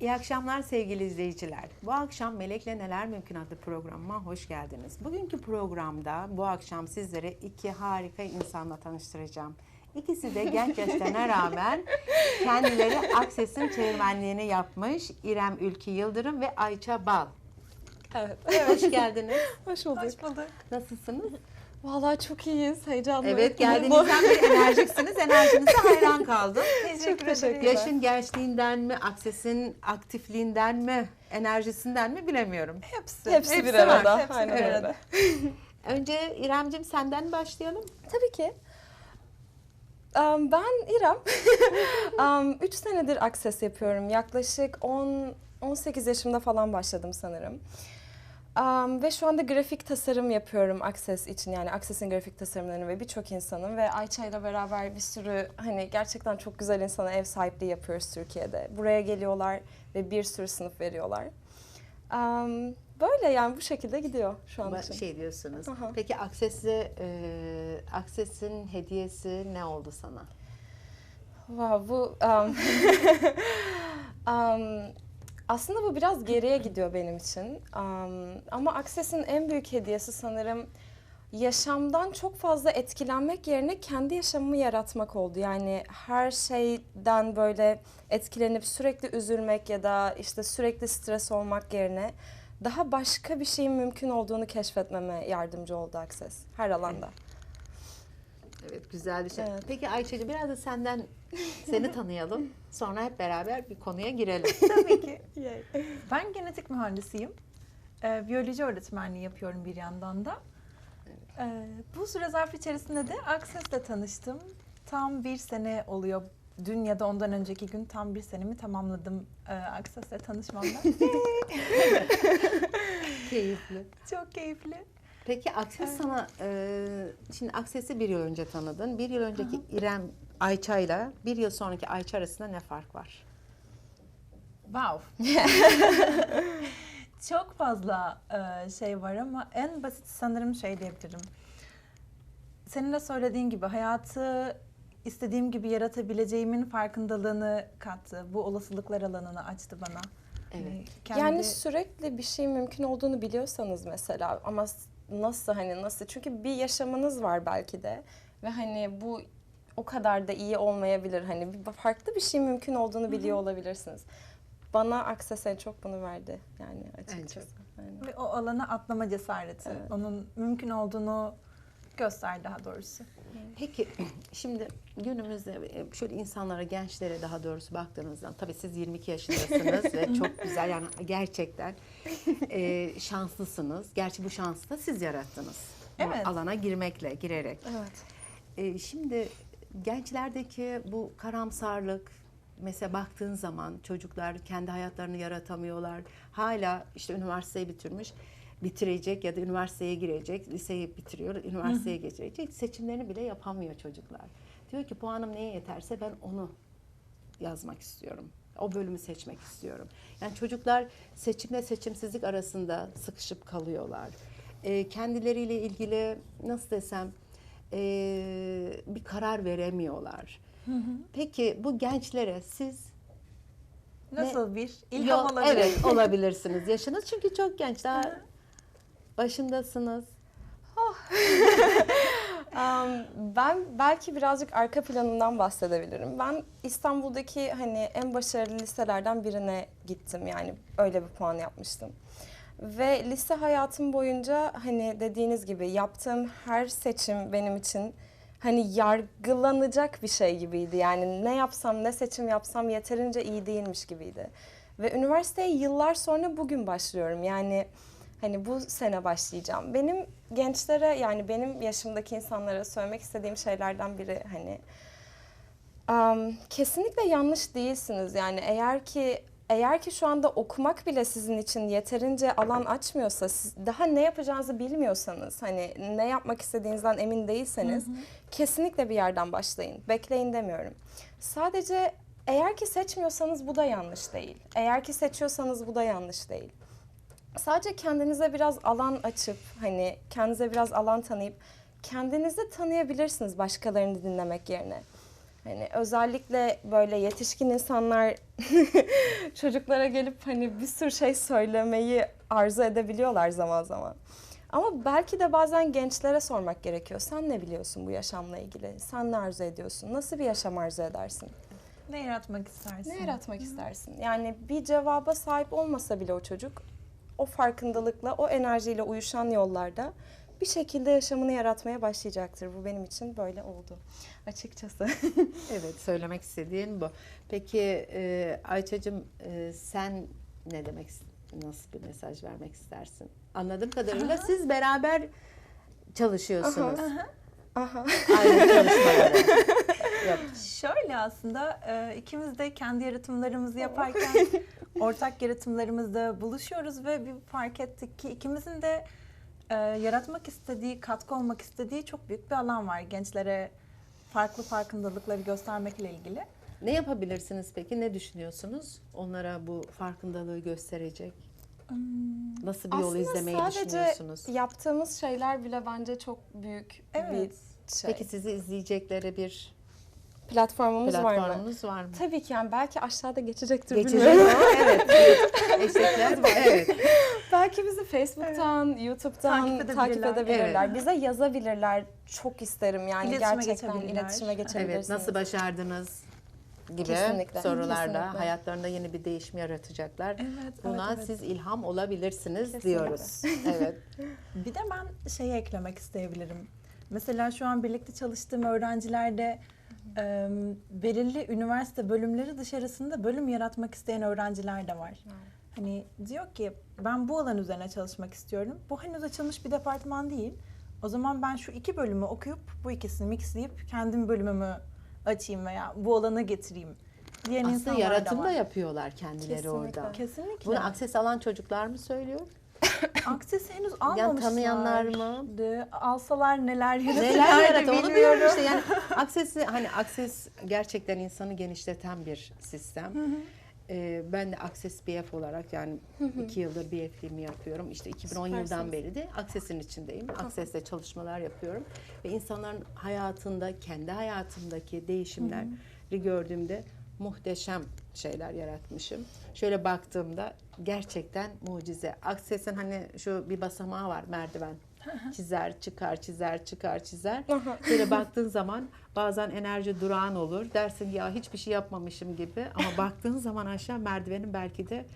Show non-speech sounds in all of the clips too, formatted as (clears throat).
İyi akşamlar sevgili izleyiciler. Bu akşam Melek'le Neler Mümkün adlı programıma hoş geldiniz. Bugünkü programda bu akşam sizlere iki harika insanla tanıştıracağım. İkisi de genç yaşlarına rağmen kendileri Akses'in çevirmenliğini yapmış İrem Ülkü Yıldırım ve Ayça Bal. Evet. Hoş geldiniz. Hoş bulduk. Hoş bulduk. Nasılsınız? Vallahi çok iyiyiz. Heyecanlı. Evet geldiğinizden beri enerjiksiniz. Enerjinize hayran kaldım. Teşekkür ederim. Yaşın gençliğinden mi, Akses'in aktifliğinden mi, enerjisinden mi bilemiyorum. Hepsi. Hepsi, bir Hepsi arada. var, hepsi Aynen bir öyle. arada. (laughs) Önce İremcim senden başlayalım. Tabii ki. Um, ben İrem. (laughs) um, 3 senedir Access yapıyorum. Yaklaşık 10 18 yaşımda falan başladım sanırım. Um, ve şu anda grafik tasarım yapıyorum Access için yani Access'in grafik tasarımlarını ve birçok insanın ve Ayça ile beraber bir sürü hani gerçekten çok güzel insana ev sahipliği yapıyoruz Türkiye'de. Buraya geliyorlar ve bir sürü sınıf veriyorlar. Um, böyle yani bu şekilde gidiyor şu an için. Şey diyorsunuz. Aha. Peki Akses'e, e, Akses'in hediyesi ne oldu sana? Wow, bu um, um, (laughs) aslında bu biraz geriye gidiyor benim için. Um, ama Access'in en büyük hediyesi sanırım yaşamdan çok fazla etkilenmek yerine kendi yaşamımı yaratmak oldu. Yani her şeyden böyle etkilenip sürekli üzülmek ya da işte sürekli stres olmak yerine daha başka bir şeyin mümkün olduğunu keşfetmeme yardımcı oldu Access her alanda. Evet güzel bir şey. Evet. Peki Ayça'cığım biraz da senden seni tanıyalım. Sonra hep beraber bir konuya girelim. (laughs) Tabii ki. Ben genetik mühendisiyim. Ee, biyoloji öğretmenliği yapıyorum bir yandan da. Ee, bu süre zarfı içerisinde de Access'le tanıştım. Tam bir sene oluyor. Dün ya da ondan önceki gün tam bir senemi tamamladım e, Access'le tanışmamda. (laughs) Keyifli. Çok keyifli. Peki Akses sana, e, şimdi Akses'i bir yıl önce tanıdın. Bir yıl önceki İrem Ayça'yla bir yıl sonraki Ayça arasında ne fark var? Wow. (laughs) Çok fazla e, şey var ama en basit sanırım şey diyebilirim. Senin de söylediğin gibi hayatı istediğim gibi yaratabileceğimin farkındalığını kattı. Bu olasılıklar alanını açtı bana. Evet. Hani kendi- Yani sürekli bir şey mümkün olduğunu biliyorsanız mesela ama nasıl hani nasıl çünkü bir yaşamınız var belki de ve hani bu o kadar da iyi olmayabilir hani bir farklı bir şey mümkün olduğunu biliyor olabilirsiniz. Bana Access en çok bunu verdi yani açıkçası. Aynen. ve o alana atlama cesareti. Evet. Onun mümkün olduğunu göster daha doğrusu. Peki (clears throat) şimdi günümüzde e, şöyle insanlara, gençlere daha doğrusu baktığınızda tabii siz 22 yaşındasınız ve (laughs) çok güzel yani gerçekten e, şanslısınız. Gerçi bu şansı da siz yarattınız. Bu Evet. alana girmekle, girerek. Evet. E, şimdi gençlerdeki bu karamsarlık mesela baktığın zaman çocuklar kendi hayatlarını yaratamıyorlar. Hala işte üniversiteyi bitirmiş, bitirecek ya da üniversiteye girecek, liseyi bitiriyor, üniversiteye geçecek. Seçimlerini bile yapamıyor çocuklar. Diyor ki puanım neye yeterse ben onu yazmak istiyorum. O bölümü seçmek istiyorum. Yani çocuklar seçimle seçimsizlik arasında sıkışıp kalıyorlar. Ee, kendileriyle ilgili nasıl desem ee, bir karar veremiyorlar. Peki bu gençlere siz Nasıl bir ilham Yo- olabilir? Evet (laughs) olabilirsiniz. Yaşınız çünkü çok genç. Daha başındasınız. (laughs) Um, ben belki birazcık arka planından bahsedebilirim. Ben İstanbul'daki hani en başarılı liselerden birine gittim yani öyle bir puan yapmıştım. Ve lise hayatım boyunca hani dediğiniz gibi yaptığım her seçim benim için hani yargılanacak bir şey gibiydi. Yani ne yapsam ne seçim yapsam yeterince iyi değilmiş gibiydi. Ve üniversiteye yıllar sonra bugün başlıyorum. Yani Hani bu sene başlayacağım. Benim gençlere yani benim yaşımdaki insanlara söylemek istediğim şeylerden biri hani am, kesinlikle yanlış değilsiniz. Yani eğer ki eğer ki şu anda okumak bile sizin için yeterince alan açmıyorsa, siz daha ne yapacağınızı bilmiyorsanız, hani ne yapmak istediğinizden emin değilseniz kesinlikle bir yerden başlayın. Bekleyin demiyorum. Sadece eğer ki seçmiyorsanız bu da yanlış değil. Eğer ki seçiyorsanız bu da yanlış değil. Sadece kendinize biraz alan açıp hani kendinize biraz alan tanıyıp kendinizi tanıyabilirsiniz başkalarını dinlemek yerine. Hani özellikle böyle yetişkin insanlar (laughs) çocuklara gelip hani bir sürü şey söylemeyi arzu edebiliyorlar zaman zaman. Ama belki de bazen gençlere sormak gerekiyor. Sen ne biliyorsun bu yaşamla ilgili? Sen ne arzu ediyorsun? Nasıl bir yaşam arzu edersin? Ne yaratmak istersin? Ne yaratmak istersin? Yani bir cevaba sahip olmasa bile o çocuk o farkındalıkla, o enerjiyle uyuşan yollarda bir şekilde yaşamını yaratmaya başlayacaktır. Bu benim için böyle oldu açıkçası. (laughs) Evet, söylemek istediğin bu. Peki e, Ayça'cığım e, sen ne demek, nasıl bir mesaj vermek istersin? Anladığım kadarıyla siz beraber çalışıyorsunuz. Aha. Aynı (laughs) çalışmaları. Yok. Şöyle aslında e, ikimiz de kendi yaratımlarımızı yaparken ortak yaratımlarımızda buluşuyoruz ve bir fark ettik ki ikimizin de e, yaratmak istediği, katkı olmak istediği çok büyük bir alan var gençlere farklı farkındalıkları göstermekle ilgili. Ne yapabilirsiniz peki? Ne düşünüyorsunuz? Onlara bu farkındalığı gösterecek. Nasıl bir yol Aslında izlemeyi sadece düşünüyorsunuz? yaptığımız şeyler bile bence çok büyük Evet. bir şey. Peki sizi izleyecekleri bir platformumuz var mı? var mı? Tabii ki yani belki aşağıda geçecektir Geçecek bilmiyorum. (laughs) evet. Eşekler var. Evet. (laughs) belki bizi Facebook'tan, YouTube'dan Takip takip edebilirler. edebilirler. Evet. Bize yazabilirler. Çok isterim yani İletişime gerçekten iletişime Evet, geçebilirsiniz. nasıl başardınız gibi Kesinlikle, sorularla kesinlikle. hayatlarında yeni bir değişim yaratacaklar. Evet, Buna evet, evet. siz ilham olabilirsiniz Kesinlikle. diyoruz. Evet. (laughs) Bir de ben şeyi eklemek isteyebilirim. Mesela şu an birlikte çalıştığım öğrencilerde e, belirli üniversite bölümleri dışarısında bölüm yaratmak isteyen öğrenciler de var. Hani diyor ki ben bu alan üzerine çalışmak istiyorum. Bu henüz açılmış bir departman değil. O zaman ben şu iki bölümü okuyup bu ikisini mixleyip kendim bölümümü açayım veya bu alana getireyim diyen Aslında insanlar yaratım da yapıyorlar kendileri Kesinlikle. orada. Kesinlikle. Bunu akses alan çocuklar mı söylüyor? (laughs) Aksesi henüz Yani almamışlar. tanıyanlar mı? De, alsalar neler yaratırlar Neler da yaratıyor onu diyorum işte yani aksesi hani akses gerçekten insanı genişleten bir sistem. Ee, ben de Access BF olarak yani iki yıldır BF'liğimi yapıyorum. İşte 2010 yıldan Süpersiniz. beri de Access'in içindeyim. Access'te çalışmalar yapıyorum. Ve insanların hayatında, kendi hayatımdaki değişimleri gördüğümde muhteşem şeyler yaratmışım. Şöyle baktığımda gerçekten mucize. Access'in hani şu bir basamağı var merdiven. (laughs) Çizer, çıkar, çizer, çıkar, çizer. Şöyle baktığın zaman bazen enerji durağan olur. Dersin ya hiçbir şey yapmamışım gibi. Ama (laughs) baktığın zaman aşağı merdivenin belki de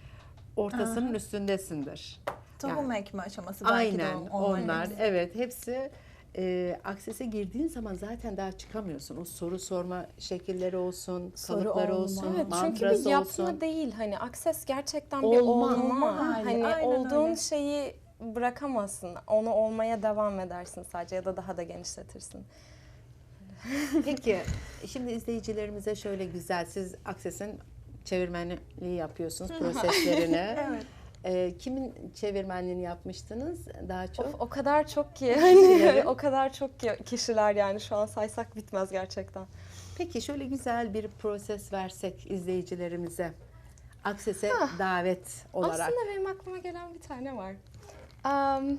ortasının üstündesindir. Tohum ekme aşaması belki Aynen de onlar. hepsi. Evet hepsi e, aksese girdiğin zaman zaten daha çıkamıyorsun. O soru sorma şekilleri olsun, Soru kalıpları olma. olsun, Evet çünkü bir yapma olsun. değil hani akses gerçekten bir Olma. olma. Olma hali, Hani aynen olduğun öyle. şeyi bırakamazsın. Onu olmaya devam edersin sadece ya da daha da genişletirsin. Peki şimdi izleyicilerimize şöyle güzel siz Akses'in çevirmenliği yapıyorsunuz proseslerini. (laughs) Evet. E, kimin çevirmenliğini yapmıştınız daha çok? Of, o kadar çok ki (laughs) hani (laughs) o kadar çok ki kişiler yani şu an saysak bitmez gerçekten. Peki şöyle güzel bir proses versek izleyicilerimize. Akses'e davet olarak. Aslında benim aklıma gelen bir tane var. Am,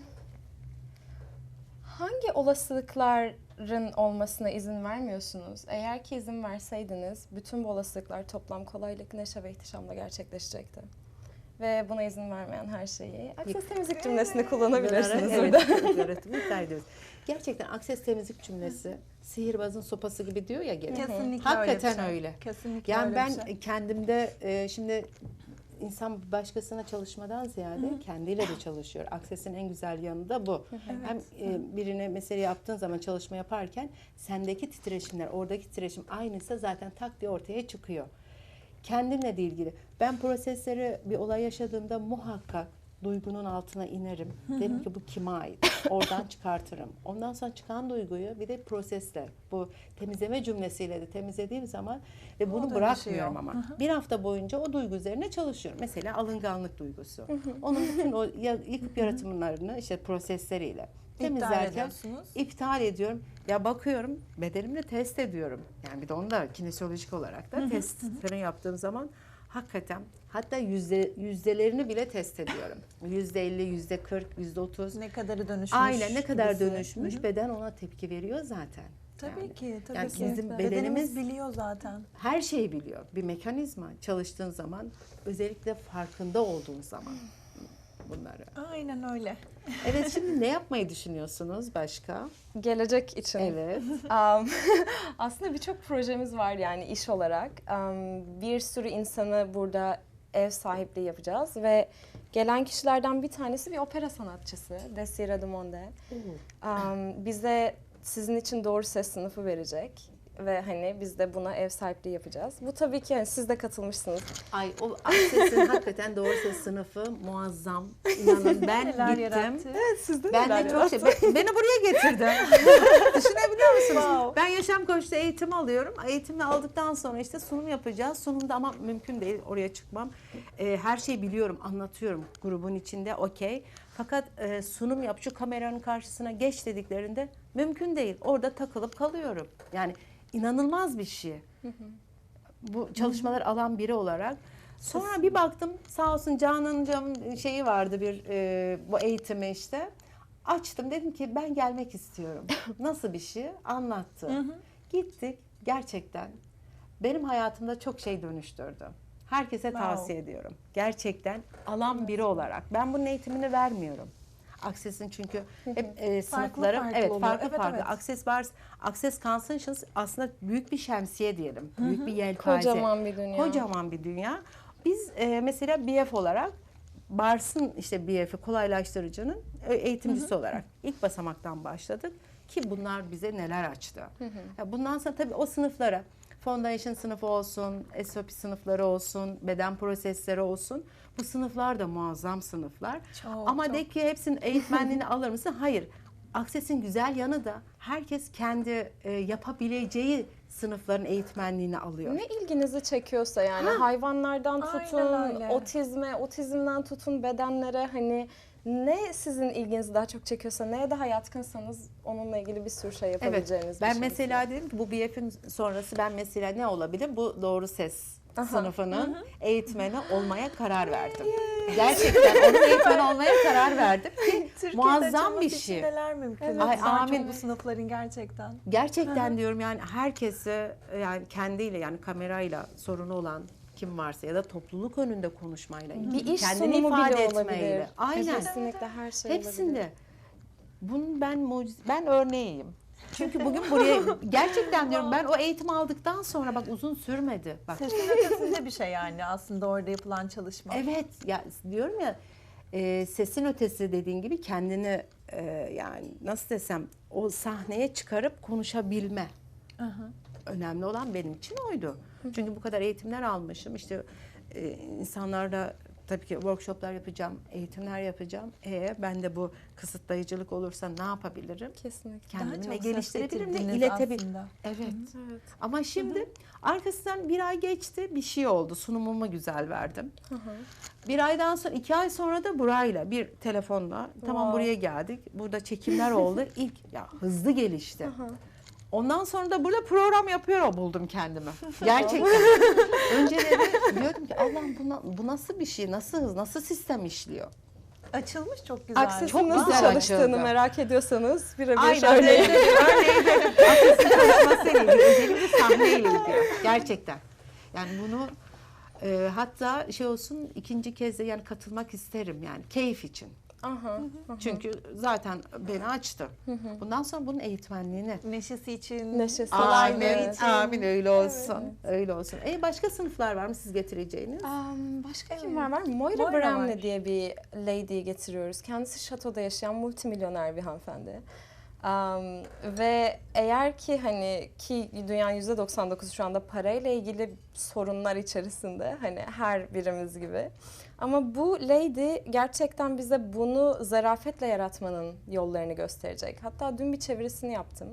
hangi olasılıkların olmasına izin vermiyorsunuz? Eğer ki izin verseydiniz bütün bu olasılıklar toplam kolaylık, neşe ve ihtişamla gerçekleşecekti. Ve buna izin vermeyen her şeyi Akses temizlik cümlesini kullanabilirsiniz evet, burada. evet, öğretimi (laughs) ediyoruz. Gerçekten akses temizlik cümlesi sihirbazın sopası gibi diyor ya gene. Kesinlikle Hakikaten öyle. şey. öyle. Kesinlikle Yani öyle ben şey. kendimde e, şimdi insan başkasına çalışmadan ziyade kendiyle de çalışıyor. Aksesin en güzel yanı da bu. Hem e, birine mesele yaptığın zaman çalışma yaparken sendeki titreşimler, oradaki titreşim aynıysa zaten tak diye ortaya çıkıyor. Kendinle de ilgili. Ben prosesleri bir olay yaşadığımda muhakkak duygunun altına inerim. Derim ki bu kime ait? Oradan (laughs) çıkartırım. Ondan sonra çıkan duyguyu bir de prosesle bu temizleme cümlesiyle de temizlediğim zaman ve bunu dönüşüyor. bırakmıyorum ama. Bir hafta boyunca o duygu üzerine çalışıyorum. Mesela alınganlık duygusu. Onun bütün o yıkıp yaratımlarını işte prosesleriyle İptal temizlerken ediyorsunuz. iptal ediyorum. Ya bakıyorum bedenimle test ediyorum. Yani bir de onu da kinesiolojik olarak da testlerini yaptığım zaman hakikaten hatta yüzde yüzdelerini bile test ediyorum. Yüzde elli, yüzde kırk, yüzde otuz. Ne kadarı dönüşmüş. Aynen ne kadar gibisi. dönüşmüş beden ona tepki veriyor zaten. Tabii Yani. ki, tabii Yani ki. bizim bedenimiz, bedenimiz- biliyor zaten. Her şeyi biliyor. Bir mekanizma çalıştığın zaman özellikle farkında olduğun zaman bunları. Aynen öyle. Evet şimdi (laughs) ne yapmayı düşünüyorsunuz başka? Gelecek için. Evet. (laughs) Um, (laughs) aslında birçok projemiz var yani iş olarak. Um, bir sürü insanı burada ev sahipliği yapacağız ve gelen kişilerden bir tanesi bir opera sanatçısı Desira de Monde. Um, bize sizin için doğru ses sınıfı verecek ve hani biz de buna ev sahipliği yapacağız. Bu tabii ki yani siz de katılmışsınız. Ay o Akses'in (laughs) hakikaten doğru ses sınıfı muazzam. İnanın ben Neler gittim. yarattı. Siz de Ben de çok şey, be- beni buraya getirdi. (laughs) Düşünebiliyor musunuz? Wow. Ben yaşam koçta eğitim alıyorum. Eğitimi aldıktan sonra işte sunum yapacağız. Sunumda ama mümkün değil oraya çıkmam. Ee, her şeyi biliyorum, anlatıyorum grubun içinde okey. Fakat e, sunum yap şu kameranın karşısına geç dediklerinde mümkün değil. Orada takılıp kalıyorum. Yani inanılmaz bir şey. Bu çalışmalar alan biri olarak. Sonra bir baktım sağ olsun Canan'cığım şeyi vardı bir e, bu eğitimi işte. Açtım dedim ki ben gelmek istiyorum. (laughs) Nasıl bir şey? Anlattı. Gittik gerçekten. Benim hayatımda çok şey dönüştürdü. Herkese Wow. tavsiye ediyorum. Gerçekten alan biri olarak. Ben bunun eğitimini vermiyorum. Access'in çünkü hep e, sınıfları farklı evet farklı Evet, farklı. evet. Access Bars, Access Conscious aslında büyük bir şemsiye diyelim. Büyük bir yelpaze. Kocaman bir dünya. Kocaman bir dünya. Biz e, mesela BF olarak Bars'ın işte BF'i kolaylaştırıcının e, eğitimcisi olarak ilk basamaktan başladık ki bunlar bize neler açtı. Ya bundan sonra tabii o sınıflara Foundation sınıfı olsun, SOP sınıfları olsun, beden prosesleri olsun. Bu sınıflar da muazzam sınıflar. Çok, Ama çok. de ki hepsinin eğitmenliğini alır mısın? Hayır. Access'in güzel yanı da herkes kendi e, yapabileceği sınıfların eğitmenliğini alıyor. Ne ilginizi çekiyorsa yani hayvanlardan Aynen tutun, otizme, otizmden tutun bedenlere hani ne sizin ilginizi daha çok çekiyorsa, neye daha yatkınsanız onunla ilgili bir sürü şey Evet. yapabileceğiniz bir Ben şey. mesela dedim ki bu BF'in sonrası ben mesela ne olabilir? Bu doğru ses Aha. sınıfının eğitmeni olmaya karar verdim. Gerçekten onun eğitmeni olmaya karar verdim ki Türkiye'de muazzam bir şey. neler mümkün. Evet. Ay, amin. çok bu sınıfların gerçekten. Gerçekten diyorum yani herkese yani kendiyle yani kamerayla sorunu olan kim varsa ya da topluluk önünde konuşmayla bir iş kendini sunumu ifade bile etmeyle. olabilir. Aynen. Kesinlikle her şey olabilir. Hepsinde. Bunun ben mucize, ben örneğiyim. Çünkü bugün buraya (laughs) gerçekten diyorum ben o eğitim aldıktan sonra bak uzun sürmedi. Bak Sesin ötesinde bir şey yani aslında orada yapılan çalışma. evet ya diyorum ya e, sesin ötesi dediğin gibi kendini e, yani nasıl desem o sahneye çıkarıp konuşabilme. Aha. önemli olan benim için oydu. Çünkü bu kadar eğitimler almışım. İşte e, insanlarla tabii ki workshoplar yapacağım, eğitimler yapacağım. E ben de bu kısıtlayıcılık olursa ne yapabilirim? Kesinlikle. Daha Kendimi ne geliştirebilirim sesletildiniz iletebilirim. Evet. Evet. Ama şimdi arkasından bir ay geçti bir şey oldu. Sunumumu güzel verdim. Hı hı. Bir aydan sonra iki ay sonra da burayla bir telefonla tamam Wow. buraya geldik. Burada çekimler oldu. (laughs) İlk ya hızlı gelişti. Aha. Ondan sonra da burada program yapıyor buldum kendimi. (laughs) Gerçekten. Önceleri diyordum ki Allah'ım bu, na- bu nasıl bir şey? Nasıl hız? Nasıl sistem işliyor? Açılmış çok güzel. Akses'in Çok nasıl güzel çalıştığını açıldı. merak ediyorsanız birebir Aynen örneği. öyle. Örneği verin. Aksesin çalışmasıyla ilgili. Özellikle ilgili. Gerçekten. Yani bunu e, hatta şey olsun ikinci kez de yani katılmak isterim yani keyif için. Aha. Çünkü zaten beni açtı. Bundan sonra bunun eğitmenliğini Neşesi için, Neşesi kolaylığı için. Amin öyle olsun. Öyle olsun. E başka sınıflar var mı siz getireceğiniz? Um, başka kim Evet. var var? Moira, Moira Bramley diye bir lady'yi getiriyoruz. Kendisi şatoda yaşayan multimilyoner bir hanımefendi. Um, ve eğer ki hani ki dünyanın %99 şu anda parayla ilgili sorunlar içerisinde hani her birimiz gibi. Ama bu lady gerçekten bize bunu zarafetle yaratmanın yollarını gösterecek. Hatta dün bir çevirisini yaptım.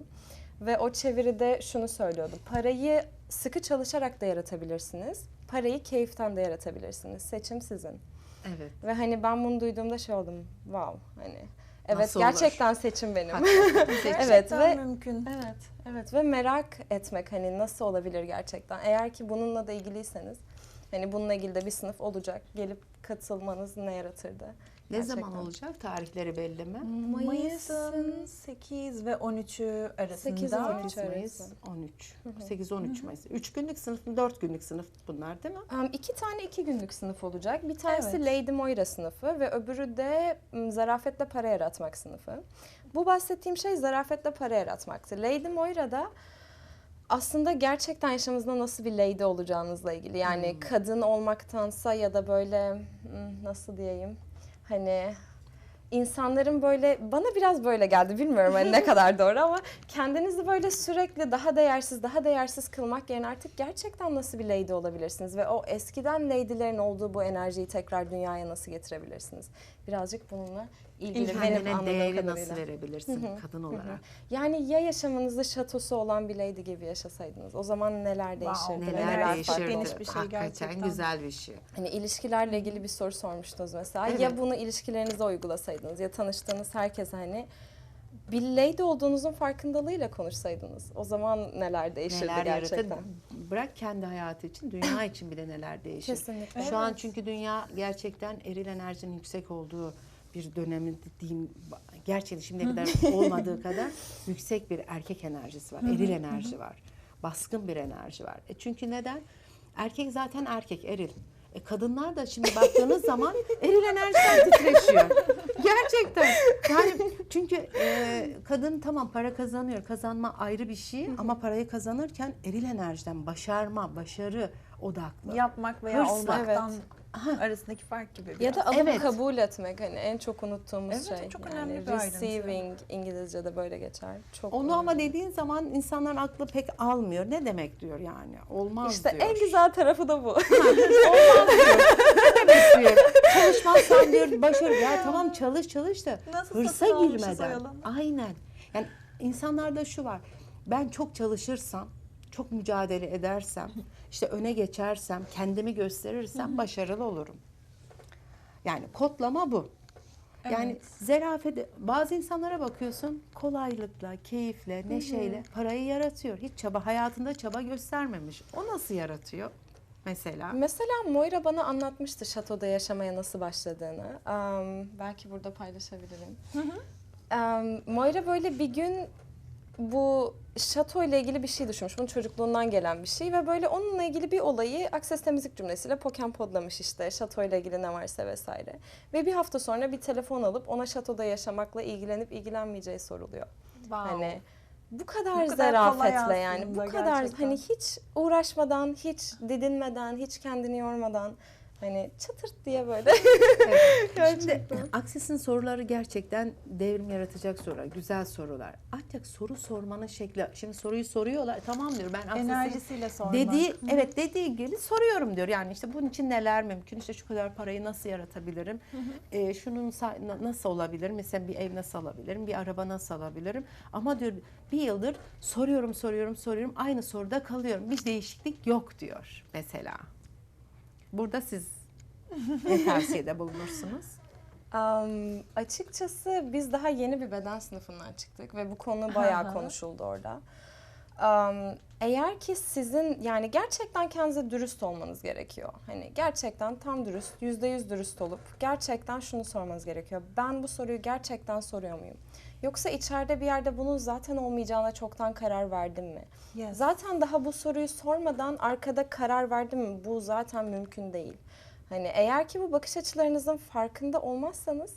Ve o çeviride şunu söylüyordu. Parayı sıkı çalışarak da yaratabilirsiniz. Parayı keyiften de yaratabilirsiniz. Seçim sizin. Evet. Ve hani ben bunu duyduğumda şey oldum. Wow hani evet Nasıl olur? gerçekten seçim benim. Gerçekten (laughs) Evet, ve- mümkün. evet. Evet ve merak etmek hani nasıl olabilir gerçekten. Eğer ki bununla da ilgiliyseniz Hani bununla ilgili de bir sınıf olacak. Gelip katılmanız ne yaratırdı? Ne Gerçekten. zaman olacak? Tarihleri belli mi? Mayıs'ın 8 ve 13'ü arasında. 8 ve 13 8 Mayıs, arası. 13. 8-13 Mayıs. 3 günlük sınıf mı? 4 günlük sınıf bunlar değil mi? Um, iki tane iki günlük sınıf olacak. Bir tanesi Evet. Lady Moira sınıfı ve öbürü de zarafetle para yaratmak sınıfı. Bu bahsettiğim şey zarafetle para yaratmaktı. Lady Moira'da aslında gerçekten yaşamınızda nasıl bir lady olacağınızla ilgili. Yani kadın olmaktansa ya da böyle hmm, nasıl diyeyim hani insanların böyle bana biraz böyle geldi bilmiyorum hani ne (laughs) kadar doğru ama kendinizi böyle sürekli daha değersiz daha değersiz kılmak yerine artık gerçekten nasıl bir lady olabilirsiniz ve o eskiden lady'lerin olduğu bu enerjiyi tekrar dünyaya nasıl getirebilirsiniz? Birazcık bununla ilgili benim Kendine anladığım değeri kadarıyla. nasıl verebilirsin kadın olarak? Yani ya yaşamınızda şatosu olan bir lady gibi yaşasaydınız o zaman neler Wow, değişirdi? Neler, Neler değişirdi? geniş bir şey Hakikaten gerçekten. güzel bir şey. Hani ilişkilerle ilgili bir soru sormuştunuz mesela. Evet. Ya bunu ilişkilerinize uygulasaydınız ya tanıştığınız herkese hani bir lady olduğunuzun farkındalığıyla konuşsaydınız. O zaman neler değişirdi Neler gerçekten? yaratır? Bırak kendi hayatı için, dünya (laughs) için bile neler değişir. Kesinlikle. Şu an Evet. çünkü dünya gerçekten eril enerjinin yüksek olduğu bir dönemi diyeyim gerçekten şimdiye kadar olmadığı kadar yüksek bir erkek enerjisi var. Eril enerji var. Baskın bir enerji var. E çünkü neden? Erkek zaten erkek, eril. E kadınlar da şimdi baktığınız zaman (laughs) eril enerjiden titreşiyor. Gerçekten. Yani çünkü e, kadın tamam para kazanıyor. Kazanma ayrı bir şey ama parayı kazanırken eril enerjiden başarma, başarı odaklı. Yapmak veya Hırsla. olmaktan arasındaki fark gibi Ya biraz. da alıp Evet. kabul etmek hani en çok unuttuğumuz Evet, şey. çok yani önemli bir ayrıntı. Receiving İngilizce'de böyle geçer. Çok Onu ama önemli. dediğin zaman insanların aklı pek almıyor. Ne demek diyor yani? Olmaz İşte diyor. en güzel tarafı da bu. Ne demek diyor? Çalışmazsan diyor başarı. Ya tamam çalış çalış da Nasıl hırsa girmeden. Aynen. Yani insanlarda şu var. Ben çok çalışırsam, çok mücadele edersem, (laughs) işte öne geçersem, kendimi gösterirsem başarılı olurum. Yani kodlama bu. Yani Evet. zerafet bazı insanlara bakıyorsun kolaylıkla, keyifle, neşeyle parayı yaratıyor. Hiç çaba hayatında çaba göstermemiş. O nasıl yaratıyor mesela? Mesela Moira bana anlatmıştı şatoda yaşamaya nasıl başladığını. Am, belki burada paylaşabilirim. Am, Moira böyle bir gün bu şato ile ilgili bir şey düşünmüş. Bunun çocukluğundan gelen bir şey ve böyle onunla ilgili bir olayı Akses temizlik cümlesiyle poken podlamış işte. Şato ile ilgili ne varsa vesaire. Ve bir hafta sonra bir telefon alıp ona şatoda yaşamakla ilgilenip ilgilenmeyeceği soruluyor. Wow. Hani bu kadar, Bu kadar zarafetle yani bu kadar gerçekten. hani hiç uğraşmadan, hiç didinmeden, hiç kendini yormadan hani çatırt diye böyle. (laughs) Şimdi Akses'in soruları gerçekten devrim yaratacak sorular, güzel sorular. Ancak soru sormanın şekli, şimdi soruyu soruyorlar, tamam diyor ben Akses'in Enerjisiyle sormak. dediği, evet dediği gibi soruyorum diyor. Yani işte bunun için neler mümkün, işte şu kadar parayı nasıl yaratabilirim, Ee, şunun nasıl olabilir, mesela bir ev nasıl alabilirim, bir araba nasıl alabilirim. Ama diyor bir yıldır soruyorum, soruyorum, soruyorum, aynı soruda kalıyorum. Bir değişiklik yok diyor mesela. Burada siz ne tavsiyede bulunursunuz? (laughs) Am, açıkçası biz daha yeni bir beden sınıfından çıktık ve bu konu bayağı konuşuldu orada. Am, eğer ki sizin yani gerçekten kendinize dürüst olmanız gerekiyor. Hani gerçekten tam dürüst, yüzde yüz dürüst olup gerçekten şunu sormanız gerekiyor. Ben bu soruyu gerçekten soruyor muyum? Yoksa içeride bir yerde bunun zaten olmayacağına çoktan karar verdim mi? Yes. Zaten daha bu soruyu sormadan arkada karar verdim mi? Bu zaten mümkün değil. Hani eğer ki bu bakış açılarınızın farkında olmazsanız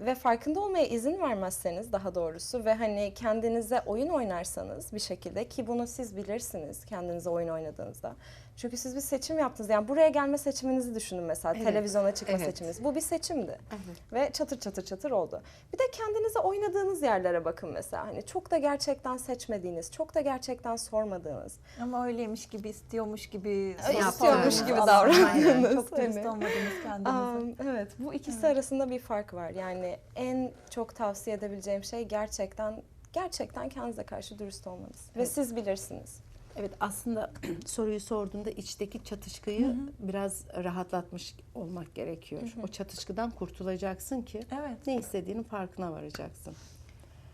ve farkında olmaya izin vermezseniz daha doğrusu ve hani kendinize oyun oynarsanız bir şekilde ki bunu siz bilirsiniz kendinize oyun oynadığınızda. Çünkü siz bir seçim yaptınız. Yani buraya gelme seçiminizi düşünün mesela. Evet, Televizyona çıkma evet. seçiminiz. Bu bir seçimdi. Evet. Ve çatır çatır çatır oldu. Bir de kendinize oynadığınız yerlere bakın mesela. Hani çok da gerçekten seçmediğiniz, çok da gerçekten sormadığınız. Ama öyleymiş gibi, istiyormuş gibi, soru istiyormuş gibi. Aynen, Çok dürüst Hani. olmadınız kendinize. Am, evet, bu ikisi arasında bir fark var. Yani en çok tavsiye edebileceğim şey gerçekten gerçekten kendinize karşı dürüst olmanız. Ve Evet. siz bilirsiniz. Evet aslında (clears throat) soruyu sorduğunda içteki çatışkıyı biraz rahatlatmış olmak gerekiyor. O çatışkıdan kurtulacaksın ki Evet. ne istediğinin farkına varacaksın.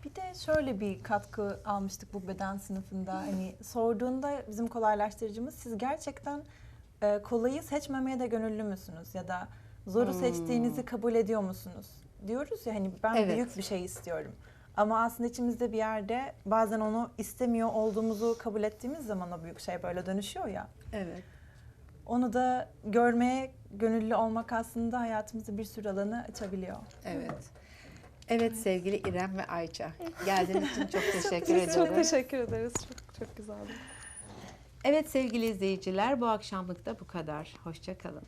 Bir de şöyle bir katkı almıştık bu beden sınıfında. Hani sorduğunda bizim kolaylaştırıcımız siz gerçekten e, kolayı seçmemeye de gönüllü müsünüz? Ya da zoru Hmm. seçtiğinizi kabul ediyor musunuz? Diyoruz ya hani ben Evet. büyük bir şey istiyorum. Ama aslında içimizde bir yerde bazen onu istemiyor olduğumuzu kabul ettiğimiz zaman o büyük şey böyle dönüşüyor ya. Evet. Onu da görmeye gönüllü olmak aslında hayatımızda bir sürü alanı açabiliyor. Evet. Evet sevgili İrem ve Ayça. (laughs) Geldiğiniz için çok teşekkür ediyorum. çok teşekkür ederiz. Çok, çok güzeldi. Evet sevgili izleyiciler bu akşamlık da bu kadar. Hoşça kalın.